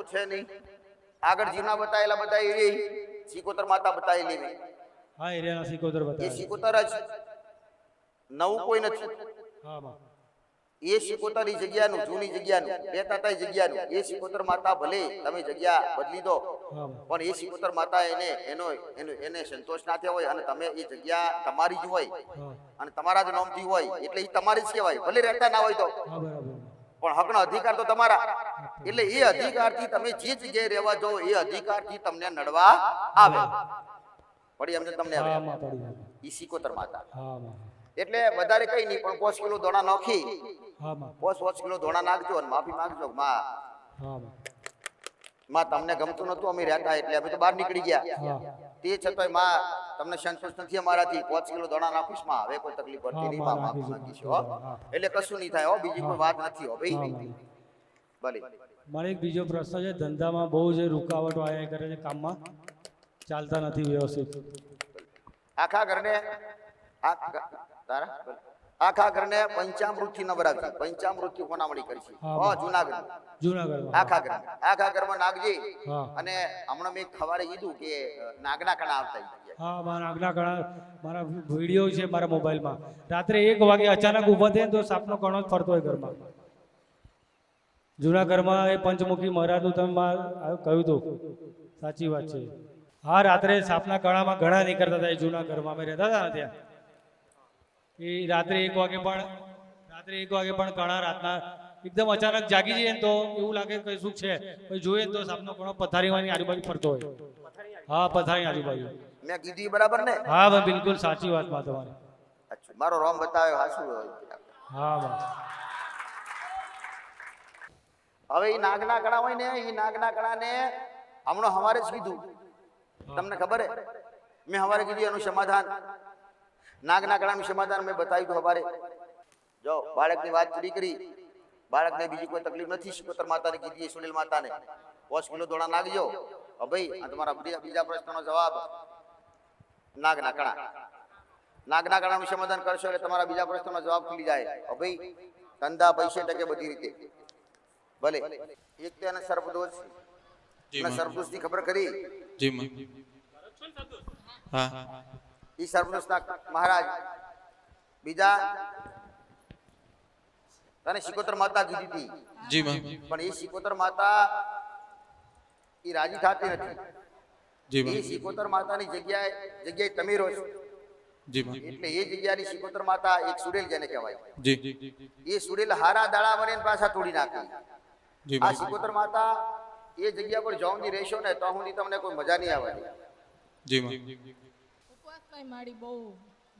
તો છે નહીં. આગળ જીના બતાયેલા એ સિકોતર માતા બતાવેલી મેં હા એરિયાના સિકોતર એ બતાવે સિકોતર જ નવું કોઈ નથી. હા માં એ સિકોતરની જગ્યાનું જૂની જગ્યાનું બેતાતા જગ્યાનું એ સિકોતર માતા ભલે તમે જગ્યા બદલી દો પણ એ સિકોતર માતા એને એનો એનો એને સંતોષ ના થયો હોય અને તમે એ જગ્યા તમારી જ હોય અને તમારા જ નામથી હોય એટલે એ તમારી જ કહેવાય ભલે રહેતા ના હોય તો. બરાબર. પણ હકનો અધિકાર તો તમારા. એટલે એ અધિકારથી તમે જે જગ્યાએ રહેવા જાઓ એ અધિકારથી તમને નડવા આવે. પડી એમને તમને આવે ઈ સિકોતર માતા. એટલે વધારે કઈ નહીં પણ પોચ કિલો દોણા નાખી. પોચ પોચ કિલો દોણા નાખજો અને માફી માંગજો. માં. માં તમને ગમતું નતું અમે રહેતા એટલે અમે તો બહાર નીકળી ગયા. તે છતાંયમાં તમને સંતોષ નથી અમારાથી. પાંચ કિલો દોણા નાખીશમાં હવે કોઈ તકલીફ પડતી નહીં. માં માફી માંગીશ હો. એટલે કશું નહીં થાય હો. બીજી કોઈ વાત નથી હો. ભાઈ. ભલે. મારે એક બીજો પ્રશ્ન છે. ધંધામાં બહુ જે રૂકાવટો આવ્યા કરે છે કામમાં ચાલતા નથી વ્યવસ્થિત. આખા ઘરને આ- તારા. આખા ઘરને પંચામૃતથી નવરાવજી પંચામૃતથી કોનામણી કરશે હા, જુનાગઢ. જુનાગઢ જુનાગઢમાં આખા ઘર આખા ઘરમાં નાગજી. અને હમણાં મેં ખવારે કીધું કે નાગના કણા આવતા હા મારા નાગના કણા. મારા વીડિયો છે મારા મોબાઈલમાં. રાત્રે એક વાગે અચાનક ઊભા થાય ને તો સાપનો કણો જ ફરતો હોય ઘરમાં. જૂના ઘરમાં એ પંચમુખી મહારાજનું તમે કહ્યું હતું સાચી વાત છે. હા રાત્રે સાપના કણામાં ઘણા નીકળતા હતા એ જૂના ઘરમાં. અમે રહેતા હતા ત્યાં. એ રાત્રે એક વાગે પણ રાત્રે એક વાગે પણ કણા રાતના એકદમ અચાનક જાગી જઈએ તો એવું લાગે કે શું છે. પછી જોઈએ તો સાપનો કણો પથારીમાંની આજુબાજુ ફરતો હોય. હા પથારી આજુબાજુ. મેં કીધી બરાબર ને? હા ભાઈ બિલકુલ સાચી વાતમાં તમારી. અચ્છા મારો રોમ બતાવ્યો હાસુ હા ભાઈ. હવે એ નાગના કણા હોય ને એ નાગના કણાને હમણાં હવારે જ કીધું. તમને ખબર હે? મેં હવારે કીધું એનું સમાધાન. નાગના કણાનું સમાધાન મેં બતાવ્યું હતું હવારે. જો બાળકની વાત પૂરી કરી બાળકને બીજી કોઈ તકલીફ નથી શિકોતર માતાને કીધી સુનિલ માતાને પોચ કિલો દોડા નાખજો. ભાઈ આ તમારા બીજા પ્રશ્નનો જવાબ. નાગના કણા નાગના કણાનું સમાધાન કરશો એટલે તમારા બીજા પ્રશ્નનો જવાબ ખુલી જાય. ભાઈ ધંધા પૈસે ટકે બધી રીતે. ભલે. એક તો એને સર્પદોષ અને સર્પદોષની ખબર કરી. જી હા. ઈ સર્વદોષના મહારાજ. બીજા? તને શિકોતર માતા કીધી હતી જી પણ એ શિકોતર માતા એ રાજી થતી નથી. જી એ શિકોતર માતાની જગ્યાએ જગ્યાએ તમે રહો છો. જી એટલે એ જગ્યાની શિકોતર માતા એક સુરેલ જેને કહેવાય. જી. એ સુરેલ હારા દાડા બને પાછા તોડી નાખે. જી આ શિકોતર માતા એ જગ્યા પર જવાની રહેશો ને તો હું તમને કોઈ મજા નહીં આવે જી માં ઉપવાસમાંય મારી બહુ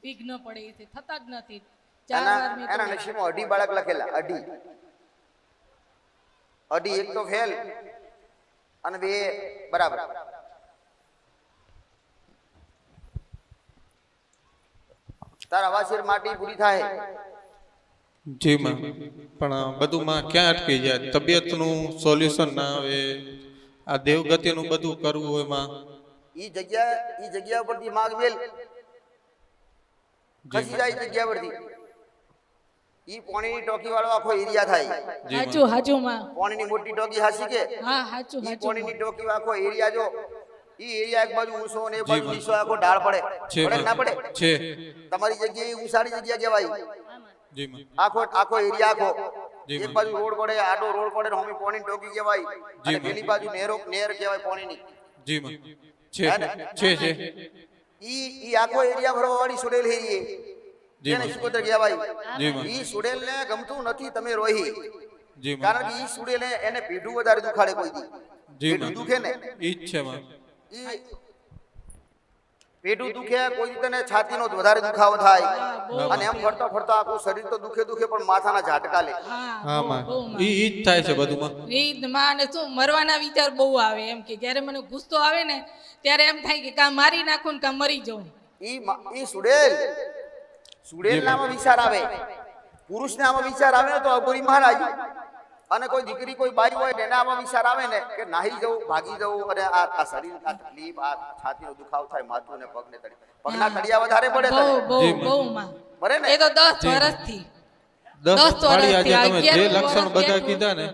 વિઘ્ન પડે છે થતા જ નથી. ચાર એના વાર મેં એના નસીબમાં અઢી બાળક લખેલા અઢી. અઢી એક તો ફેલ અને બે બરાબર. તારા વાસીર માટી પૂરી થાય. જી માં પણ બધું માં ક્યાં અટકી જાય? તબિયતનું સોલ્યુશન ના આવે. આ દેવગતિનું બધું કરવું હોય ઈ જગ્યા એ જગ્યા પરથી માગ મેલ. ખસી જાય જગ્યા પરથી ઈ પાણીની ટોકી વાળો આખો એરિયા થાય. હાચું હાચું માં પાણીની મોટી ટોકી હાસી કે? હા હાચું હાચું પાણીની ટોકી આખો એરિયા જો ઈ એરિયા એક બાજુ ઊંસો ને એક બાજુ નીચો આખો ઢાળ પડે. પડે ના પડે? છે. તમારી જગ્યાએ ઊંચાડી જગ્યા કહેવાય. જી માં આખો આખો એરિયા આખો. એક બાજુ રોડ પડે આડો રોડ પડે હોમી અમે પાણી ટોકી કહેવાય. જી, અને. પેલી બાજુ નેરો નેર કહેવાય પોણીની. જી માં છે છે છે ઈ ઈ આખો એરિયા ભરવા વાળી સુડેલ હેરીએ જેને મા. શિકોતર કહેવાય? જી માં. ઈ સુડેલ ને ગમતું નથી તમે રોહી જી કારણ કે ઈ સુડેલ એને પીઢું વધારે દુખાડે કોઈ દી. જી દુખે ને? ઈ જ છે માં. ઈ પેટું દુખે કોઈ તને છાતીનો વધારે દુખાવો થાય. અને એમ ફરતો ફરતો આખું શરીર તો દુખે દુખે પણ માથાના ઝાટકા લે. હા માં ઈ ઈ જ થાય છે બધું માં એ જ માં ને શું મરવાના વિચાર બહુ આવે એમ કે જ્યારે મને ગુસ્સો આવે ને ત્યારે એમ થાય કે કા મારી નાખું ને કા મરી જાઉં. ઈ ઈ સુડેલ. સુડેલ નામાં વિચાર આવે. પુરુષ ને વિચાર આવે ને તો અઘોરી મહારાજ અને કોઈ દીકરી કોઈ બાઈ હોય ને એના આમાં વિચાર આવે ને કે નાહી જવું ભાગી જવું અને આ આ શરીર આ તકલીફ આ છાતીનો દુખાવો થાય માથું ને પગ ને તળી. પગના તળિયા વધારે પડે બહુ બહુ બહુ માં બરે ને? એ તો દસ વર્ષથી. દસ દસ વાળી આજે વર્ષથી તમે જે લક્ષણ વર્ષ બધા કીધા ને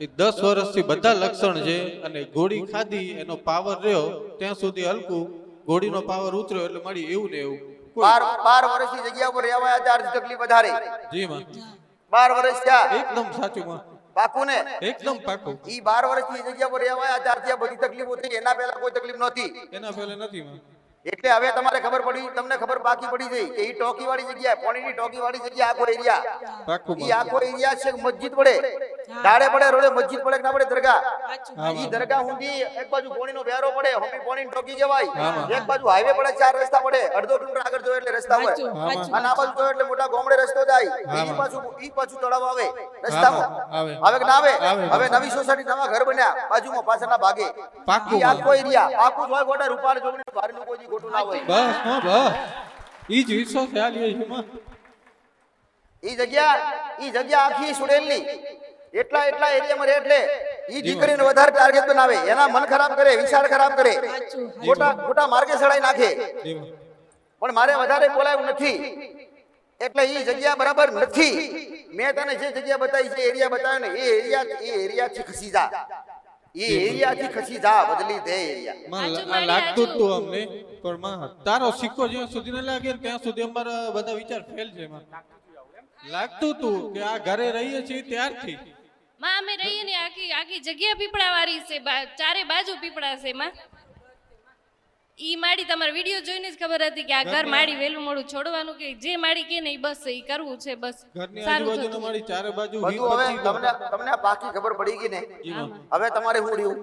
એ દસ વર્ષથી બધા લક્ષણ છે અને ગોળી ખાધી એનો પાવર રહ્યો ત્યાં સુધી હલકું ગોળીનો પાવર ઉતર્યો એટલે મળી એવું ને એવું. બાર બાર વર્ષની જગ્યા પર રહેવા આવ્યા તકલીફ વધારે. જી માં બાર વર્ષ થયા. એકદમ સાચું માં પાકું ને એકદમ પાકું. ઈ બાર વર્ષની જગ્યા પર રહેવાય આ આ બધી તકલીફો થઈ. એના પહેલા કોઈ તકલીફ નહોતી. એના પહેલા નથી એટલે હવે તમારે ખબર પડી તમને ખબર પાકી પડી ગઈ કે ઈ ટોકી વાળી જગ્યા પોણીની ટોકી વાળી જગ્યા આખો એરિયા. ઈ આખો એરિયા છે મસ્જિદ પડે. દાડે પડે રોડે મસ્જિદ પડે કે ના પડે દરગાહ. ઈ દરગાહ ઊંધી એક બાજુ પોણીનો વેરો પડે હોમી પોણી ટોકી જવાય. એક બાજુ હાઈવે પડે ચાર રસ્તા પડે. અડધો કિલોમીટર આગળ જો એટલે રસ્તા હોય. અને આ બાજુ જો એટલે મોટા ગોમડે રસ્તો જાય. ઈ. પાછું ઈ પાછું તળાવ આવે. રસ્તામાં આવે. આવે કે ના આવે. હવે નવી સોસાયટી નવા ઘર બન્યા. બાજુમાં પાછળના ભાગે. પાકું આખો એરિયા આખું જોય ગોટા રૂપાળ જોગણી ભારે લોકો જી ગોટું ના હોય. બસ હા બસ. ઈ જ વિશ્વાસ ખ્યાલ ઈ જગ્યા ઈ જગ્યા આખી સુડેલની. એટલા એટલા એરિયામાં રહે એટલે ઈ દીકરીને વધારે ટાર્ગેટ બનાવે એના મન ખરાબ કરે વિચાર ખરાબ કરે. મોટા ખોટા ખોટા માર્ગે સડાઈ નાખે. પણ મારે વધારે બોલાયું નથી. એટલે ઈ જગ્યા બરાબર નથી. મેં તને જે જગ્યા બતાવી છે એરિયા બતાવ્યો ને એ એરિયા એ એરિયાથી ખસી જા. એ એરિયાથી ખસી જા બદલી દે એરિયા. લાગતું હતું તું અમને પણ માં તારો સિક્કો જ્યાં સુધી ન લાગે ત્યાં સુધી અમારા બધા વિચાર ફેલ છે લાગતું તું કે આ ઘરે રહીએ છીએ ત્યારથી. માં અમે રહીએ ને આખી આખી જગ્યા પીપળા વાળી છે ચારે બાજુ પીપળા છે માં. ઈ માડી તમારા વીડિયો જોઈને જ ખબર હતી કે આ ઘર માડી વેલું મોડું છોડવાનું કે જે માડી કે નહીં બસ ઈ કરવું છે બસ. ઘરની સારું આજુબાજુ થતું. ચારે બાજુ બધું હવે તમને તમને પાકી ખબર પડી ગઈ ને? હવે તમારે હું રહ્યું?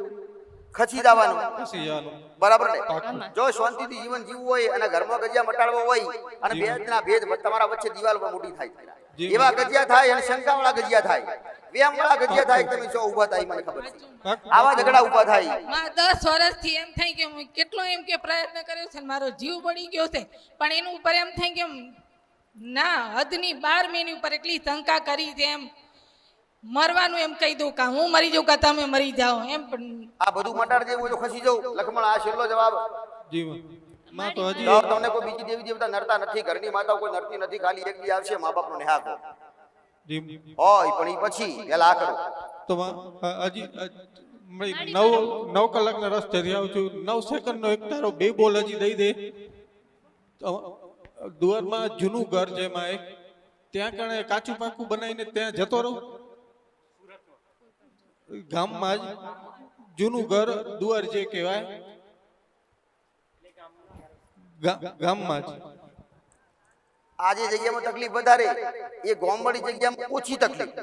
ખસી જવાનું. ખસી જવાનું. બરાબર ને? જો શાંતિથી જીવન જીવવું હોય અને ઘરમાં ગજિયા મટાડવો હોય અને ભેદના ભેદ તમારા વચ્ચે દિવાલ પર મોટી થાય. એવા ગજિયા થાય અને શંકાવાળા ગજિયા થાય. વેમ ગજિયા થાય તમે જો ઊભા થાય મને ખબર છે. આવા ઝઘડા ઊભા થાય. માં દસ વર્ષથી એમ થાય કે હું કેટલો એમ કે પ્રયત્ન કર્યો છે મારો જીવ બળી ગયો છે. પણ એનું ઉપર એમ થાય કે ના હદની બાર મહિની ઉપર એટલી શંકા કરી છે એમ. મરવાનું એમ કહી દઉં કા હું મરી જાઉં કા તમે મરી જાઓ એમ. પણ આ બધું મટાડ જેવું તો ખસી જવું લખમણ આ છેલ્લો જવાબ. જી માં તો હજી તમને કોઈ બીજી દેવી દેવતા નડતા નથી. ઘરની માતા કોઈ નડતી નથી. ખાલી એક બી આવશે મા બાપનો નેહા કરો જી હોય પણ એ પછી પેલા આ કરો. તો હજી નવ નવ કલાકના રસ્તેથી આવું છું. નવ સેકન્ડનો એક તારો બે બોલ હજી દઈ દે. તો દુવારમાં જૂનું ઘર છે માં એક. ત્યાં કણે કાચું પાકું બનાવીને ત્યાં જતો રહું. ગામમાં જ જૂનું ઘર દુવાર જે કહેવાય. ગામમાં જ. આ જે જગ્યામાં તકલીફ વધારે એ ગોમવાળી જગ્યામાં ઓછી તકલીફ.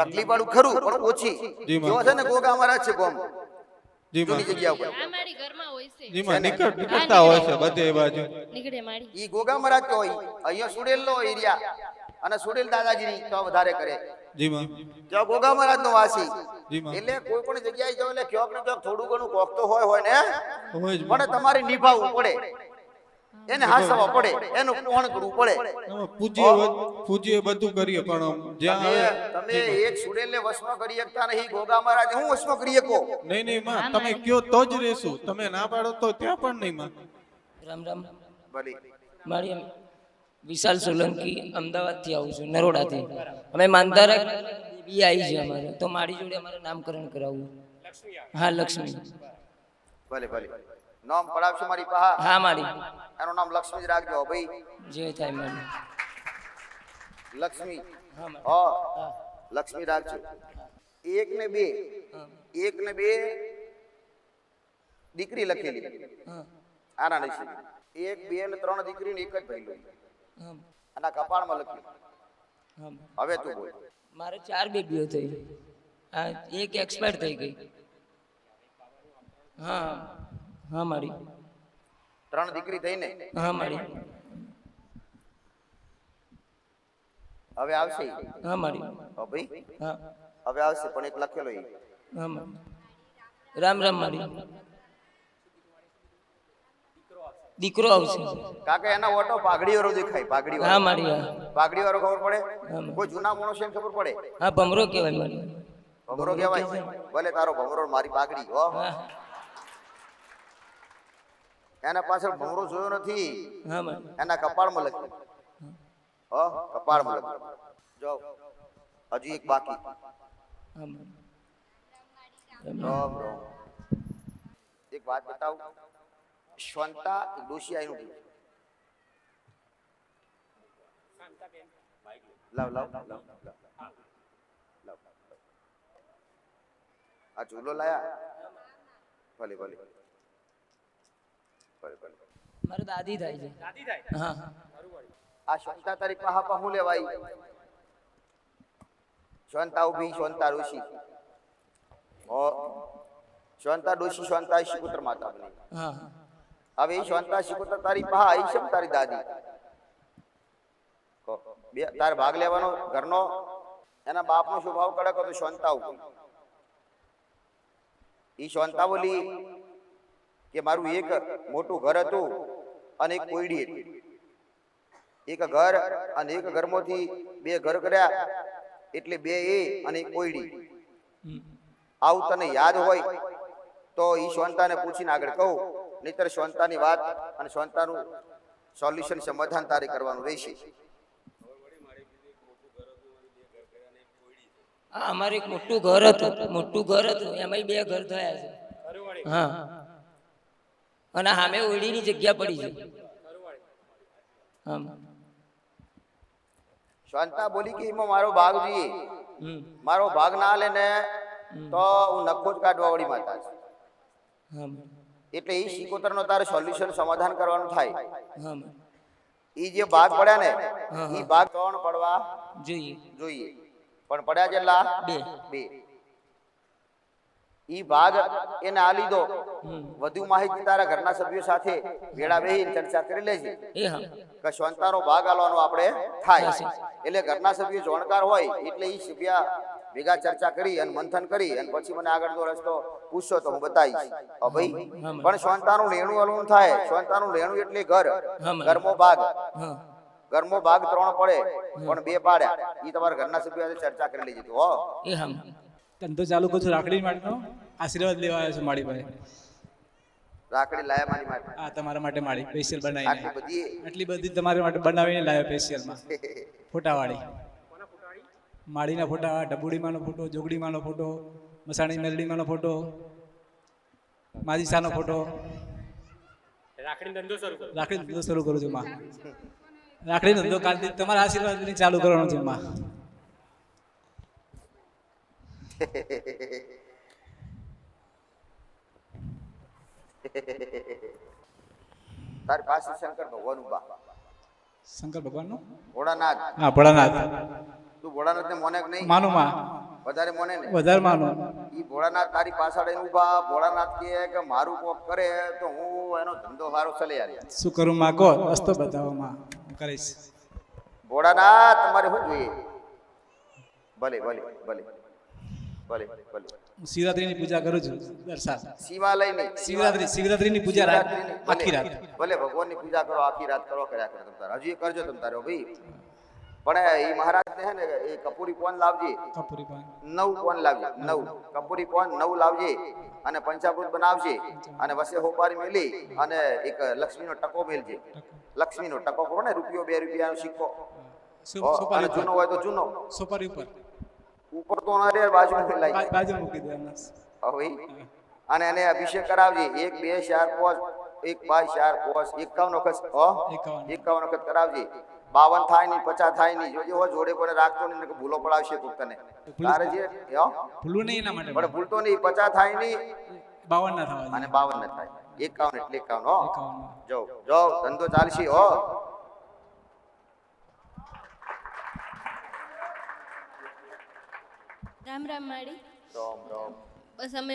તકલીફ. વાળું ખરું પણ ઓછી. જી છે ને ગોગા અમારા છે ગોમ અને સુડેલ દાદાગીરી તો વધારે કરે. જી ગોગા મહારાજ નો વાસી. એટલે કોઈ પણ જગ્યાએ જાવ એટલે ક્યોક ને ક્યાંક થોડું ઘણું કોક તો હોય હોય ને? હોય જ માં. પણ તમારે નિભાવવું પડે. એને હાસવા પડે એનું કોણ કરવું પડે? પૂજ્ય પૂજ્ય બધું કરીએ પણ જ્યાં તમે એક સુરેલ ને વશમાં કરી શકતા નહીં ગોગા મહારાજ હું વશમાં કરી શકો? નહીં નહીં માં તમે કયો તો જ રહેશું. તમે ના પાડો તો ત્યાં પણ નહીં માં. રામ રામ. ભલે. મારી વિશાલ સોલંકી અમદાવાદથી આવું છું નરોડાથી. અમે માનધારક બી આવી છે અમારે. તો મારી જોડે અમારે નામકરણ કરાવવું. હા લક્ષ્મી. ભલે ભલે. નામ પડાવશો મારી પાહા હા મારી. એનું નામ લક્ષ્મી જ રાખજો ભાઈ. જે થાય મને લક્ષ્મી. હા લક્ષ્મી રાખજો. એક ને બે. એક ને બે. દીકરી લખેલી. આના નસીબ એક બે ને ત્રણ દીકરી ને એક જ ભાઈ આના કપાળમાં લખ્યું હવે તું બોલ. મારે ચાર બેબીઓ થઈ. એક એક્સપાયર થઈ ગઈ. હા. હા મારી. ત્રણ દીકરી થઈને? હા મારી. હવે આવશે. હા મારી. હા ભાઈ? હા. હવે આવશે પણ એક લખેલો એ. હા મારી. રામ રામ મારી. દીકરો આવશે. કાકા એના ઓટો પાઘડી વાળો દેખાય પાઘડી હા મારી પાઘડી વાળો ખબર પડે. કોઈ જૂના માણસ એમ ખબર પડે? હા ભમરો કહેવાય મારી. ભમરો કહેવાય? ભલે તારો ભમરો મારી પાઘડી હા. એના પાછળ ભમરો જોયો નથી. એના કપાળમાં લખ્યું. હ કપાળમાં લખ્યું. જો હજી એક બાકી. એક વાત બતાવું. શ્વંતા એક ડોશી આઈનું ગયું લાવ લાવ લાવ. લાવ. આ ચૂલો લાયા? ભલે ભલે. મારે દાદી થાય છે. હા આ શ્વંતા તારીખ મહાપા હું લેવાઈ શ્વંતા ઊભી શ્વંતા ઋષિ. ઓ શ્વંતા ડોશી શ્વંતા શિકુત્ર માતા બની હા. હવે તારી પહા તારી દાદી. કહો, બે તાર ભાગ લેવાનો ઘરનો? એના બાપનો સ્વભાવ કડક હતો શ્વંતા ઊભી ઈ શ્વંતા બોલી કે મારું એક મોટું ઘર હતું અને એક કોયડી હતી. એક ઘર અને એક ઘરમાંથી બે ઘર કર્યા એટલે બે એ અને એક કોયડી. આવું તને યાદ હોય તો એ શ્વંતાને પૂછીને આગળ કહું નહીતર શ્વંતાની વાત અને શ્વંતાનું સોલ્યુશન સમાધાન તારે કરવાનું રહેશે. હા અમારે એક મોટું ઘર હતું મોટું ઘર હતું એમાં બે ઘર થયા છે. હા. અને સામે ઓળીની જગ્યા પડી છે. હા શ્વંતા બોલી કે એમાં મારો ભાગ જોઈએ. મારો ભાગ ના લે ને તો હું નખો જ કાઢવા વાળી માતા છું. એટલે એ શિકોતરનો તારે સોલ્યુશન સમાધાન કરવાનું થાય. એ જે ભાગ પડ્યા ને એ ભાગ ત્રણ પડવા જોઈએ. જોઈએ. પણ પડ્યા કેટલા બે. બે. ઈ ભાગ એને આ લીધો. વધુ માહિતી તારા ઘરના સભ્યો સાથે વેળા બેહીને ચર્ચા કરી લેજે. કે શ્વંતાનો ભાગ આલવાનો આપણે થાય. એટલે ઘરના સભ્યો જાણકાર હોય એટલે ઈ સભ્યા ભેગા ચર્ચા કરી અને મંથન કરી અને પછી મને આગળનો રસ્તો પૂછશો તો હું બતાવીશ. ભાઈ પણ શ્વંતાનું લેણું અલવું થાય. શ્વંતાનું લેણું એટલે ઘર. ઘરમો ભાગ. ઘરમો ભાગ ત્રણ પડે પણ બે પાડ્યા. ઈ તમારા ઘરના સભ્યો સાથે ચર્ચા કરી લેજે એ હા. ધંધો ચાલુ કરું છું રાખડી માટેનો. આશીર્વાદ લેવા આવ્યો છું માળી પાસે. રાખડી લાયા મારી માટે. હા તમારા માટે માળી સ્પેશિયલ આટલી બધી આટલી બધી તમારા માટે બનાવીને લાવ્યો સ્પેશિયલમાં ફોટાવાળી. માળીના ફોટા ડબુડીમાંનો ફોટો જોગડીમાંનો ફોટો મસાણી મેલડીમાંનો ફોટો માજીસાનો ફોટો. રાખડી ધંધો શરૂ કરું. છું માં. રાખડી ધંધો કાલથી તમારા આશીર્વાદથી ચાલુ કરવાનો છે માં. તારી પાસે શંકર ભગવાન ઊભા શંકર ભગવાનનો? ભોળાનાથ. હા ભોળાનાથ. તું ભોળાનાથ ને મોને નહીં? માનું માં. વધારે મોને ને? વધારે માનું. ઈ ભોળાનાથ તારી પાછળ આવીને ઊભા. ભોળાનાથ કહે કે મારું કોક કરે તો હું એનો ધંધો સારો ચલે યાર શું કરું માં? કહો રસ્તો બતાવો માં. કરીશ. ભોળાનાથ તમારે શું જોઈએ? ભલે ભલે ભલે. ભલે ભલે. શિવરાત્રીની પૂજા કરું છું. દર સાલ. શિવાલય શિવરાત્રી શિવરાત્રીની પૂજા રાત આખી રાત. ભલે ભગવાનની પૂજા કરો આખી રાત કરો કર્યા કરો તમ તારે. હજી એ કરજો તમ તારે ભાઈ. પણ એ મહારાજ ને હે ને એ કપૂરી કોણ લાવજે. કપૂરી કોણ નવ કોણ લાવજે નવ. કપૂરી કોણ નવ લાવજે અને પંચામૃત બનાવજે અને વસે હોપારી મેલી અને એક લક્ષ્મીનો ટકો મેલજે. લક્ષ્મીનો ટકો ખબર ને રૂપિયો બે રૂપિયાનો સિક્કો. જૂનો હોય તો જૂનો. સોપારી ઉપર. ઉપર તો ના રે બાજુ મૂકી બાજુ મૂકી દેવાના હવે અને એને અભિષેક કરાવજે. એક બે ચાર પાંચ. એક પાંચ ચાર પાંચ. એકાવન વખત એકાવન. વખત કરાવજે. બાવન થાય નહીં પચાસ થાય નહીં. જોજે હો જોડે કોને રાખતો નહીં ભૂલો પડાવશે તું તને. તારે જે ભૂલું નહીં એના માટે પણ ભૂલતો નહીં પચાસ થાય નહીં. બાવન ના થાય અને બાવન ના થાય. એકાવન એટલે એકાવન હો? એકાવન. જો જો ધંધો ચાલશે હો? રામ રામ માળી. રામ રામ. બસ અમે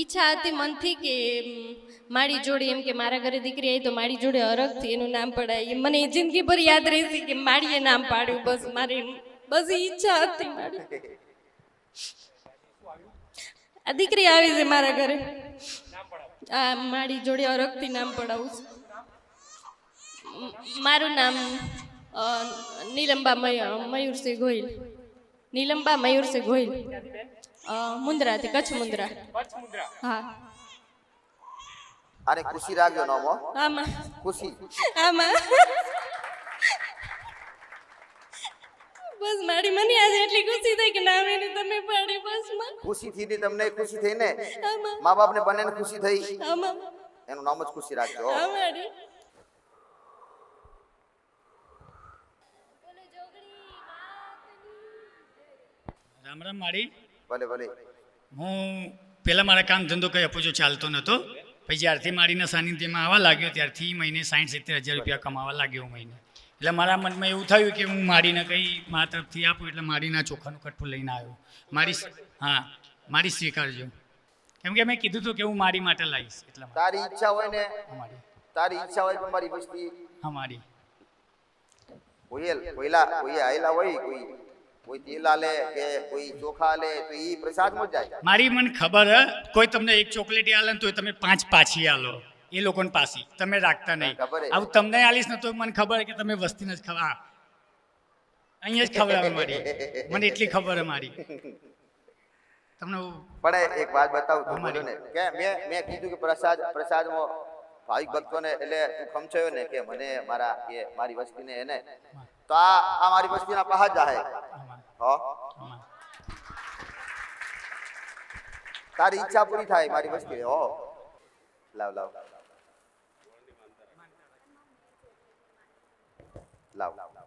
ઈચ્છા હતી મનથી કે મારી જોડે એમ કે મારા ઘરે દીકરી આવી તો મારી જોડે અરગથી એનું નામ પડાય. મને જિંદગી ભર યાદ રહેશે કે માળીએ નામ પાડ્યું. બસ મારી બસ ઈચ્છા હતી મારી આ દીકરી આવી છે મારા ઘરે. આ મારી જોડે અરગથી નામ પડાવું છું. મારું નામ નીલંબા મય મયુરસિંહ ગોહિલ. નીલંબા મયુરસિંહ ગોહિલ. અ, મુન્દ્રાથી કચ્છ મુંદ્રા. હા. અરે ખુશી રાખજો નામ આમાં. ખુશી. આમાં. બસ મારી મને આજે એટલી ખુશી થઈ કે નામીને તમે પાડી બસમાં ખુશી થી ને તમને ખુશી થઈ ને? મા બાપ ને બંને ખુશી થઈ. આમાં. એનું નામ જ ખુશી રાખજો હો. રામ રામ મારી ભલે ભલે. હું પહેલાં મારા કામ ધંધો કંઈ અપોજો ચાલતો નહોતો પછી જ્યારથી મારીના સાનિધ્યમાં આવવા લાગ્યો ત્યારથી મહિને સાઠ સિત્તેર હજાર રૂપિયા કમાવા લાગ્યો મહિને. એટલે મારા મનમાં એવું થયું કે હું મારીને કંઈ મારા તરફથી આપું એટલે મારીના ચોખાનું કઠ્ઠું લઈને આવ્યો. મારી હા મારી સ્વીકારજો. કેમ કે મેં કીધું હતું કે હું મારી માટે લાવીશ એટલે તારી ઈચ્છા હોય ને અમારી તારી ઈચ્છા હોય પણ મારી વસ્તી. હા મારી. કોઈ કોઈલા કોઈ આયેલા હોય કોઈ કોઈ તેલા લે કે કોઈ ચોખા લે તો એ પ્રસાદમાં જાય. મારી મને ખબર હે કોઈ તમને એક ચોકલેટી આલે તો તમે પાંચ પાછી આલો. એ લોકોને પાછી તમે રાખતા નહીં. આવું તમને આલીશ ને તો મને ખબર કે તમે વસ્તીને જ ખબર અહીંયા જ ખબર આવે મારી. મને એટલી ખબર હે મારી. તમને પણ એક વાત બતાવું તું ને. કે મેં મેં કીધું કે પ્રસાદ પ્રસાદમાં ભાવિક ભક્તોને એટલે તું ખમચાયો ને કે મને મારા કે મારી વસ્તીને એને. તો આ આ મારી વસ્તીના પાહા જ જાહે. હો? તારી ઈચ્છા પૂરી થાય મારી વસ્તી હો. લાવ લાવ. લાવ.